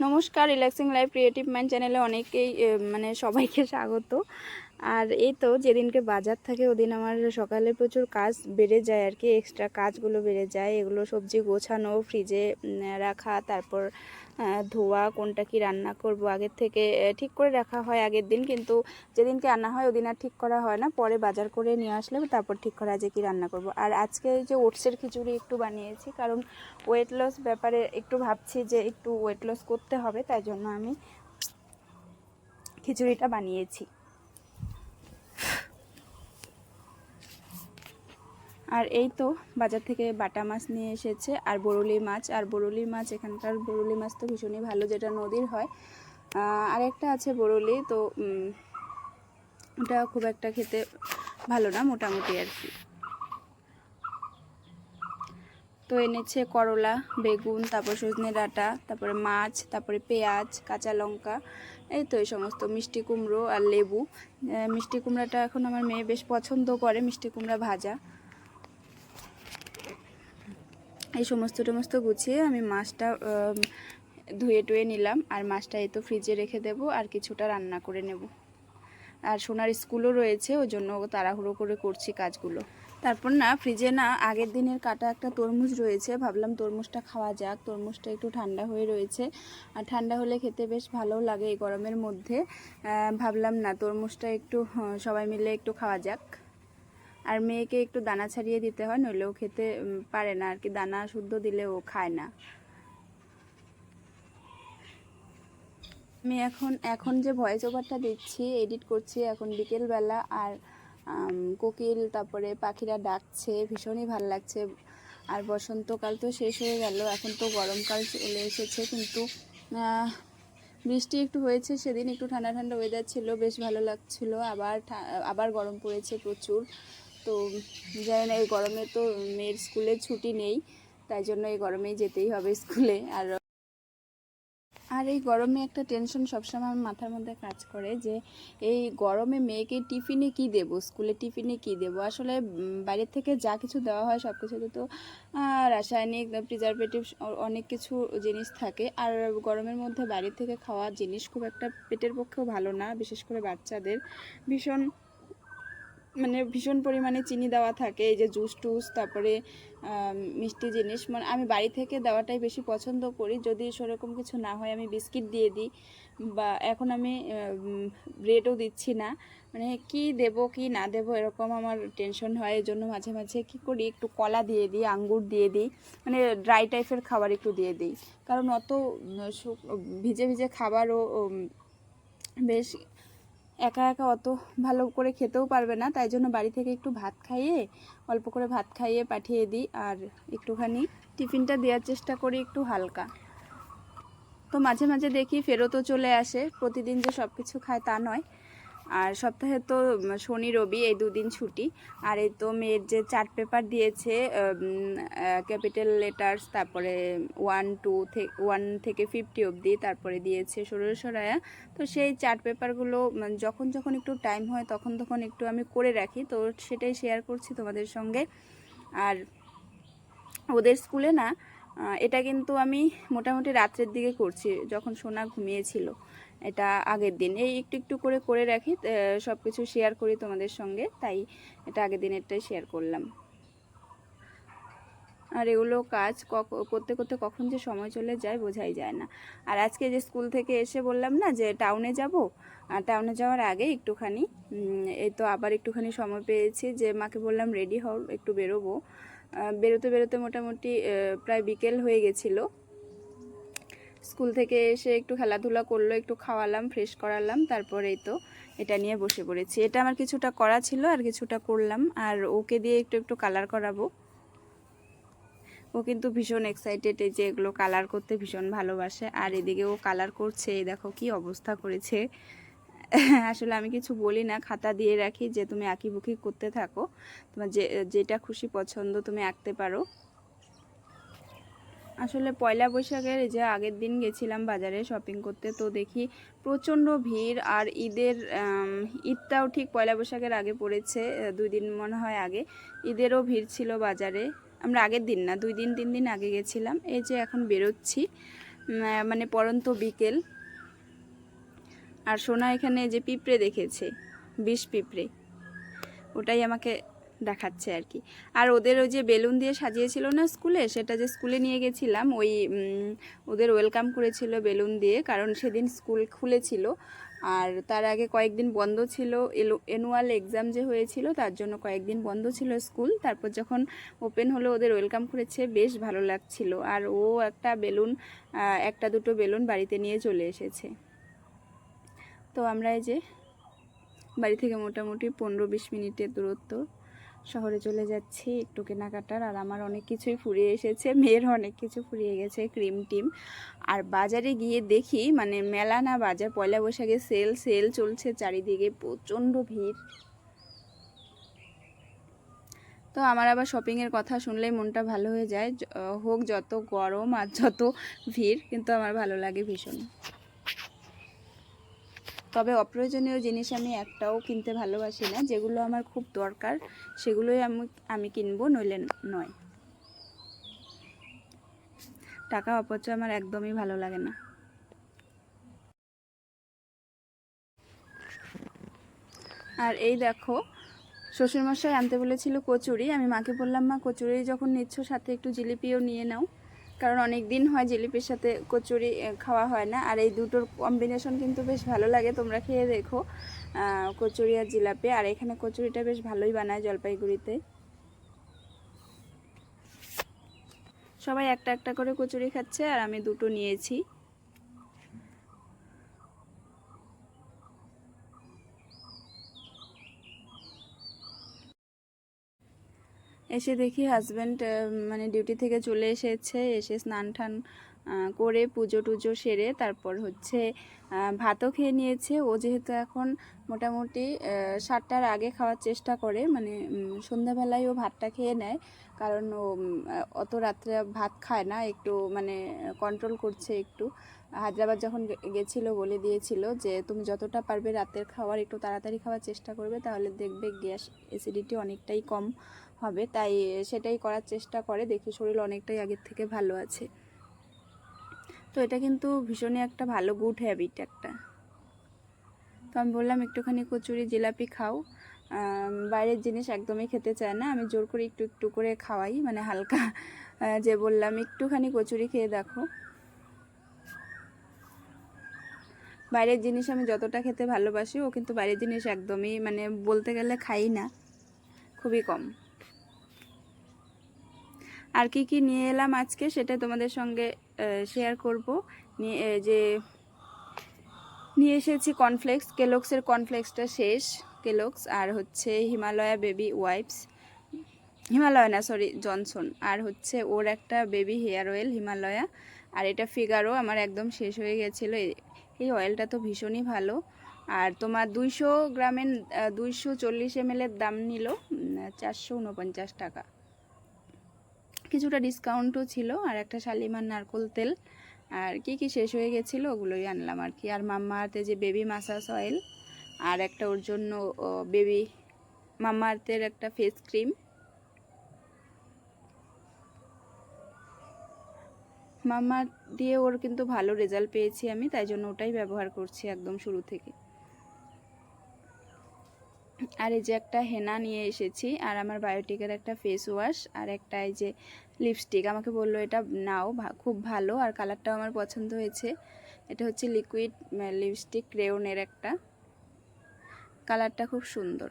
নমস্কার relaxing life creative man চ্যানেলে অনেকেই মানে সবাইকে স্বাগত। আর এই তো যেদিনকে বাজার থাকে ওদিন আমার সকালে প্রচুর কাজ বেড়ে যায় আর কি এক্সট্রা কাজগুলো বেড়ে যায়। এগুলো সবজি গোছানো ফ্রিজে রাখা, তারপর ধোয়া, কোনটা কি রান্না করব আগের থেকে ঠিক করে রাখা হয় আগের দিন। কিন্তু যেদিনকে আনা হয় ওদিন আর ঠিক করা হয় না। পরে বাজার করে নিয়ে আসলে তারপর ঠিক করা যায় কি রান্না করব। আর আজকে যে ওটসের খিচুড়ি একটু বানিয়েছি, কারণ ওয়েট লস ব্যাপারে একটু ভাবছি যে একটু ওয়েট লস করতে হবে, তাই জন্য আমি খিচুড়িটা বানিয়েছি। আর এই তো বাজার থেকে বাটা মাছ নিয়ে এসেছে আর বরুলি মাছ, আর বরুলি মাছ, এখানকার বরুলি মাছ তো ভীষণই ভালো যেটা নদীর হয়। আর একটা আছে বরুলি, তো ওটা খুব একটা খেতে ভালো না মোটামুটি আর কি। তো এনেছে করলা, বেগুন, তারপর সজনে ডাঁটা, তারপরে মাছ, তারপরে পেঁয়াজ, কাঁচা লঙ্কা, এই তো এই সমস্ত মিষ্টি কুমড়ো আর লেবু। মিষ্টি কুমড়াটা এখন আমার মেয়ে বেশ পছন্দ করে, মিষ্টি কুমড়া ভাজা। এই সমস্ত টমস্ত গুছিয়ে আমি মাছটা ধুয়ে টুয়ে নিলাম। আর মাছটা এই তো ফ্রিজে রেখে দেবো আর কিছুটা রান্না করে নেব। আর সোনার স্কুলও রয়েছে, ওই জন্য তাড়াহুড়ো করে করছি কাজগুলো। তারপর না, ফ্রিজে না আগের দিনের কাটা একটা তরমুজ রয়েছে, ভাবলাম তরমুজটা খাওয়া যাক। তরমুজটা একটু ঠান্ডা হয়ে রয়েছে। আর ঠান্ডা হলে খেতে বেশ ভালো লাগে এই গরমের মধ্যে। ভাবলাম না, তরমুজটা একটু সবাই মিলে একটু খাওয়া যাক। আর মেয়েকে একটু দানা ছাড়িয়ে দিতে হয় নইলেও খেতে পারে না। আর কি দানা শুদ্ধ দিলে ও খায় না। আমি এখন এখন যে ভয়েস ওভারটা দিচ্ছি এডিট করছি এখন বিকেলবেলা আর কোকিল, তারপরে পাখিরা ডাকছে, ভীষণই ভালো লাগছে। আর বসন্তকাল তো শেষ হয়ে গেল, এখন তো গরমকাল চলে এসেছে, কিন্তু বৃষ্টি একটু হয়েছে সেদিন একটু ঠান্ডা ঠান্ডা ওয়েদার ছিল, বেশ ভালো লাগছিল। আবার আবার গরম পড়েছে প্রচুর। তো জানি এই গরমে তো মেয়ের স্কুলে ছুটি নেই, তাই জন্য এই গরমেই যেতেই হবে স্কুলে। আর আর এই গরমে একটা টেনশন সবসময় আমার মাথার মধ্যে কাজ করে যে, এই গরমে মেয়েকে টিফিনে কি দেব? স্কুলে টিফিনে কি দেব? আসলে বাইরের থেকে যা কিছু দেওয়া হয় সব কিছুতে তো রাসায়নিক প্রিজারভেটিভ অনেক কিছু জিনিস থাকে। আর গরমের মধ্যে বাইরের থেকে খাওয়া জিনিস খুব একটা পেটের পক্ষেও ভালো না, বিশেষ করে বাচ্চাদের। ভীষণ মানে ভীষণ পরিমাণে চিনি দেওয়া থাকে, এই যে জুস টুস, তারপরে মিষ্টি জিনিস মানে আমি বাড়ি থেকে দেওয়াটাই বেশি পছন্দ করি। যদি সেরকম কিছু না হয়, আমি বিস্কিট দিয়ে দিই বা এখন আমি ব্রেডও দিচ্ছি না। মানে কি দেব, কি না দেব, এরকম আমার টেনশন হয়। এই জন্য মাঝে মাঝে কি করি, একটু কলা দিয়ে দিই, আঙ্গুর দিয়ে দিই মানে ড্রাই টাইপের খাবার একটু দিয়ে দিই। কারণ অত ভিজে ভিজে খাবারও বেশ একা একা অত ভালো করে খেতেও পারবে না, তাই জন্য বাড়ি থেকে একটু ভাত খাইয়ে, অল্প করে ভাত খাইয়ে পাঠিয়ে দিই, আর একটুখানি টিফিনটা দেওয়ার চেষ্টা করি একটু হালকা। তো মাঝে মাঝে দেখি ফেরতও চলে আসে, প্রতিদিন যে সব কিছু খায় তা নয়। আর সপ্তাহে তো শনি, রবি এই দুদিন ছুটি। আর এই তো মেয়ের যে চার্ট পেপার দিয়েছে ক্যাপিটাল লেটার্স, তারপরে ওয়ান, টু ওয়ান থেকে ফিফটি অবধি তারপরে দিয়েছে ষোলো সরায়া তো সেই চার্ট পেপারগুলো যখন যখন একটু টাইম হয়, তখন তখন একটু আমি করে রাখি। তো সেটাই শেয়ার করছি তোমাদের সঙ্গে। আর ওদের স্কুলে না এটা কিন্তু আমি মোটামুটি রাত্রের দিকে করছি, যখন সোনা ঘুমিয়েছিল। এটা আগের দিন। এই একটু একটু করে করে রাখি সব কিছু শেয়ার করি তোমাদের সঙ্গে, তাই এটা আগের দিনেরটাই শেয়ার করলাম। আর এগুলো কাজ করতে করতে কখন যে সময় চলে যায় বোঝাই যায় না। আর আজকে যে স্কুল থেকে এসে বললাম না যে টাউনে যাব, আর টাউনে যাওয়ার আগে একটুখানি এই তো আবার একটুখানি সময় পেয়েছি যে মাকে বললাম রেডি হও, একটু বেরোবো। বেরোতে বেরোতে মোটামুটি প্রায় বিকেল হয়ে গেছিল। স্কুল থেকে এসে একটু খেলাধুলা করল, একটু খাওয়ালাম ফ্রেশ করালাম তারপর এই তো এটা নিয়ে বসে পড়েছি। এটা আমার কিছুটা করা ছিল আর কিছুটা করলাম, আর ওকে দিয়ে একটু একটু কালার করাবো। ও কিন্তু ভীষণ এক্সাইটেড এই যে এগুলো কালার করতে ভীষণ ভালোবাসে, আর এদিকে ও কালার করছে দেখো কি অবস্থা করেছে। আসলে আমি কিছু বলি না, খাতা দিয়ে রাখি যে তুমি আঁকিবুকি করতে থাকো। তোমার যে, যেটা খুশি পছন্দ তুমি আঁকতে পারো। আসলে পয়লা বৈশাখের যে আগের দিন গেছিলাম বাজারে শপিং করতে, তো দেখি প্রচণ্ড ভিড় আর ঈদের ঈদটাও ঠিক পয়লা বৈশাখের আগে পড়েছে দুই দিন মনে হয় আগে। ঈদেরও ভিড় ছিল বাজারে। আমরা আগের দিন না, দুই দিন, তিন দিন আগে গেছিলাম। এই যে এখন বেরোচ্ছি মানে পরন্ত বিকেল। আর সোনা এখানে যে পিঁপড়ে দেখেছে, বিষ পিঁপড়ে, ওটাই আমাকে দেখাচ্ছে আর কি। আর ওদের ওই যে বেলুন দিয়ে সাজিয়েছিল না স্কুলে, সেটা যে স্কুলে নিয়ে গেছিলাম, ওই ওদের ওয়েলকাম করেছিল বেলুন দিয়ে, কারণ সেদিন স্কুল খুলেছিল। আর তার আগে কয়েকদিন বন্ধ ছিল অ্যানুয়াল এক্সাম যে হয়েছিল, তার জন্য কয়েকদিন বন্ধ ছিল স্কুল। তারপর যখন ওপেন হলো, ওদের ওয়েলকাম করেছে, বেশ ভালো লাগছিল। আর ও একটা বেলুন একটা দুটো বেলুন বাড়িতে নিয়ে চলে এসেছে। তো আমরা এই যে বাড়ি থেকে মোটামুটি পনেরো বিশ মিনিটের দূরত্ব শহরে চলে যাচ্ছি একটু কেনাকাটার, আর আমার অনেক কিছুই ফুরিয়ে এসেছে, মেয়ের অনেক কিছু ফুরিয়ে গেছে, ক্রিম টিম। আর বাজারে গিয়ে দেখি মানে মেলা না বাজার, পয়লা বৈশাখে সেল সেল চলছে, চারিদিকে প্রচণ্ড ভিড়। তো আমার আবার শপিংয়ের কথা শুনলেই মনটা ভালো হয়ে যায় হোক যত গরম আর যত ভিড়, কিন্তু আমার ভালো লাগে ভীষণ। তবে অপ্রয়োজনীয় জিনিস আমি একটাও কিনতে ভালোবাসি না, যেগুলো আমার খুব দরকার, সেগুলোই আমি আমি কিনবো, নইলে নয়। টাকা অপচয় আমার একদমই ভালো লাগে না। আর এই দেখো, শ্বশুরমশাই আনতে বলেছিল কচুরি, আমি মাকে বললাম, মা, কচুরি যখন নিচ্ছ সাথে একটু জিলিপিও নিয়ে নাও। কারণ অনেক দিন হয় জিলিপির সাথে কচুরি খাওয়া হয় না। আর এই দুটোর কম্বিনেশন কিন্তু বেশ ভালো লাগে। তোমরা খেয়ে দেখো কচুরি আর জিলাপি। আর এখানে কচুরিটা বেশ ভালোই বানায় জলপাইগুড়িতে। সবাই একটা একটা করে কচুরি খাচ্ছে, আর আমি দুটো নিয়েছি। এসে দেখি হাজব্যান্ড মানে ডিউটি থেকে চলে এসেছে এসে স্নান টান করে পুজো টুজো সেরে তারপর হচ্ছে ভাতও খেয়ে নিয়েছে। ও যেহেতু এখন মোটামুটি সাতটার আগে খাওয়ার চেষ্টা করে মানে সন্ধ্যাবেলায় ও ভাতটা খেয়ে নেয়। কারণ ও অত রাত্রে ভাত খায় না, একটু মানে কন্ট্রোল করছে একটু। হায়দ্রাবাদ যখন গেছিল বলে দিয়েছিল যে, তুমি যতটা পারবে রাতের খাওয়ার একটু তাড়াতাড়ি খাওয়ার চেষ্টা করবে, তাহলে দেখবে গ্যাস অ্যাসিডিটি অনেকটাই কম হবে। তাই সেটাই করার চেষ্টা করে, দেখি শরীর অনেকটাই আগের থেকে ভালো আছে। তো এটা কিন্তু ভীষণই একটা ভালো গুড হ্যাবিট একটা। তো আমি বললাম, একটুখানি কচুরি, জিলাপি খাও। বাইরের জিনিস একদমই খেতে চায় না। আমি জোর করে একটু একটু করে খাওয়াই মানে হালকা। যে বললাম, একটুখানি কচুরি খেয়ে দেখো। বাইরের জিনিস আমি যতটা খেতে ভালোবাসি, ও কিন্তু বাইরের জিনিস একদমই মানে বলতে গেলে খাই না। খুবই কম। আর কি কি নিয়ে এলাম আজকে সেটা তোমাদের সঙ্গে শেয়ার করব। নিয়ে যে নিয়ে এসেছি কর্নফ্লেক্স কেলক্সের কর্নফ্লেক্সটা শেষ কেলক্স আর হচ্ছে হিমালয়া বেবি ওয়াইপস হিমালয়া না সরি জনসন আর হচ্ছে ওর একটা বেবি হেয়ার অয়েল হিমালয়া আর এটা ফিগারও আমার একদম শেষ হয়ে গেছিল। এই- অয়েলটা তো ভীষণই ভালো। আর তোমার দুইশো গ্রামের দুইশো চল্লিশ এম দাম নিল চারশো উনপঞ্চাশ টাকা। কিছুটা ডিসকাউন্টও ছিল আর একটা শালিমার নারকোল তেল। আর কি কি শেষ হয়ে গেছিল ওগুলোই আনলাম আর কি। আর মাম্মাতে যে বেবি মাসাজ অয়েল আর একটা ওর জন্য বেবি মাম্মার্থের একটা ফেস ক্রিম মাম্মার দিয়ে ওর কিন্তু ভালো রেজাল্ট পেয়েছি আমি, তাই জন্য ওটাই ব্যবহার করছি একদম শুরু থেকে। আর এই যে একটা হেনা নিয়ে এসেছি, আর আমার বায়োটিকের একটা ফেস ওয়াশ আর একটা এই যে লিপস্টিক আমাকে বলল, এটা নাও খুব ভালো, আর কালারটাও আমার পছন্দ হয়েছে। এটা হচ্ছে লিকুইড লিপস্টিক ক্রেওনের একটা। কালারটা খুব সুন্দর।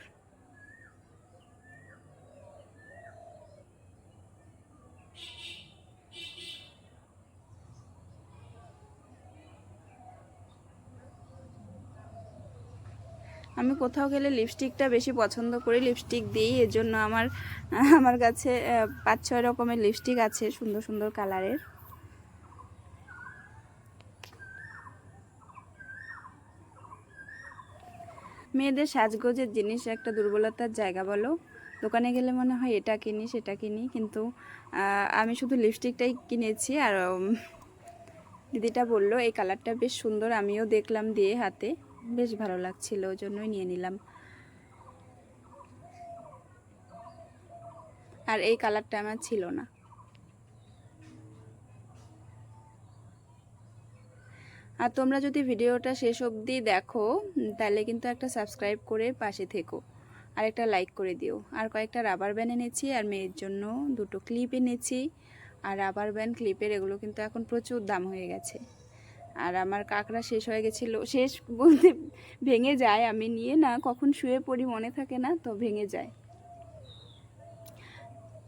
আমি কোথাও গেলে লিপস্টিকটা বেশি পছন্দ করি লিপস্টিক দিই। এর জন্য আমার আমার কাছে পাঁচ ছয় রকমের লিপস্টিক আছে সুন্দর সুন্দর কালারের মেয়েদের সাজগোজের জিনিস একটা দুর্বলতার জায়গা বলো। দোকানে গেলে মনে হয় এটা কিনি, সেটা কিনি, কিন্তু আমি শুধু লিপস্টিকটাই কিনেছি আর দিদিটা বলল, এই কালারটা বেশ সুন্দর, আমিও দেখলাম দিয়ে হাতে। বেশ ভালো লাগছিল ওই জন্যই নিয়ে নিলাম। আর এই কালারটা আমার ছিল না। আর তোমরা যদি ভিডিওটা শেষ অবধি দেখো, তাহলে কিন্তু একটা সাবস্ক্রাইব করে পাশে থেকো। আর একটা লাইক করে দিও। আর কয়েকটা রাবার ব্যান্ড এনেছি, আর মেয়ের জন্য দুটো ক্লিপ এনেছি। আর রাবার ব্যান্ড ক্লিপের এগুলো কিন্তু এখন প্রচুর দাম হয়ে গেছে। আর আমার কাঁকড়া শেষ হয়ে গেছিল। শেষ বলতে ভেঙে যায়, আমি নিয়ে না কখন শুয়ে পড়ি মনে থাকে না, তো ভেঙে যায়।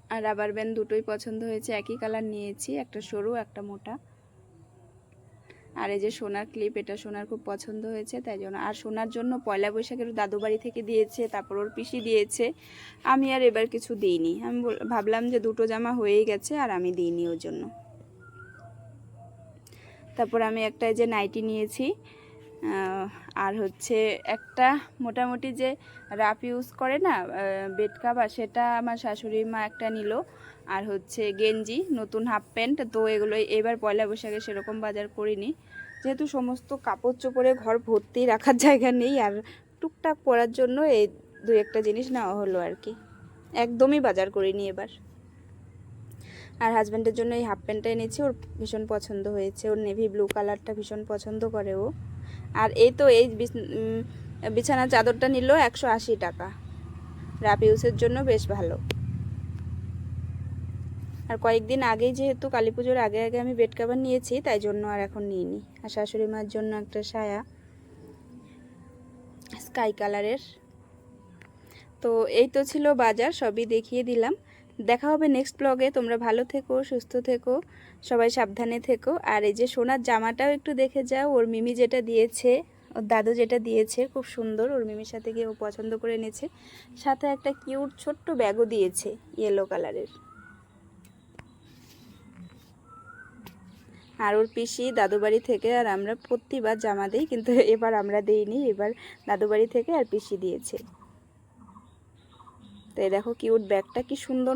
আর রাবার ব্যান্ড দুটোই পছন্দ হয়েছে, একই কালার নিয়েছি, একটা সরু, একটা মোটা। আর এই যে সোনার ক্লিপ, এটা সোনার খুব পছন্দ হয়েছে, তাই জন্য। আর সোনার জন্য পয়লা বৈশাখের দাদু বাড়ি থেকে দিয়েছে, তারপর ওর পিসি দিয়েছে। আমি আর এবার কিছু দিইনি। আমি বল- ভাবলাম যে দুটো জামা হয়েই গেছে, আর আমি দিইনি ওর জন্য। তারপর আমি একটা যে নাইটি নিয়েছি আর হচ্ছে একটা মোটামুটি যে রাফ ইউজ করে না বেড কাভার সেটা আমার শাশুড়ি মা একটা নিল। আর হচ্ছে গেঞ্জি, নতুন হাফ প্যান্ট তো এগুলো এবার পয়লা বৈশাখে সেরকম বাজার করিনি। যেহেতু সমস্ত কাপড় চোপড়ে ঘর ভর্তি রাখার জায়গা নেই, আর টুকটাক পরার জন্য এই দু একটা জিনিস নেওয়া হলো আর কি। একদমই বাজার করিনি এবার। আর হাজব্যান্ডের জন্য এই হাফ প্যান্টটা এনেছি ওর ভীষণ পছন্দ হয়েছে। ওর নেভি ব্লু কালারটা ভীষণ পছন্দ করে ও। আর এই তো এই বিছ- উম, বিছানার চাদরটা নিল একশো আশি টাকা। রাপ ইউসের জন্য বেশ ভালো। আর কয়েকদিন আগেই যেহেতু কালী পুজোর আগে আগে আমি বেড কাভার নিয়েছি তাই জন্য আর এখন নিইনি। আর শাশুড়ি মার জন্য একটা সায়া স্কাই কালারের তো এই তো ছিল বাজার সবই দেখিয়ে দিলাম। দেখা হবে নেক্সট ব্লগে তোমরা ভালো থেকো, সুস্থ থেকো, সবাই সাবধানে থেকো। আর এই যে সোনার জামাটাও একটু দেখে যাও, ওর মিমি যেটা দিয়েছে, ওর দাদু যেটা দিয়েছে, খুব সুন্দর, ওর মিমির সাথে গিয়ে ও পছন্দ করে এনেছে সাথে একটা কিউট ছোট্ট ব্যাগও দিয়েছে ইয়েলো কালারের আর ওর পিসি দাদু বাড়ি থেকে, আর আমরা প্রতিবার জামা দিই, কিন্তু এবার আমরা দিইনি, এবার দাদু বাড়ি থেকে আর পিসি দিয়েছে। তো দেখো কিউট ব্যাগটা কি সুন্দর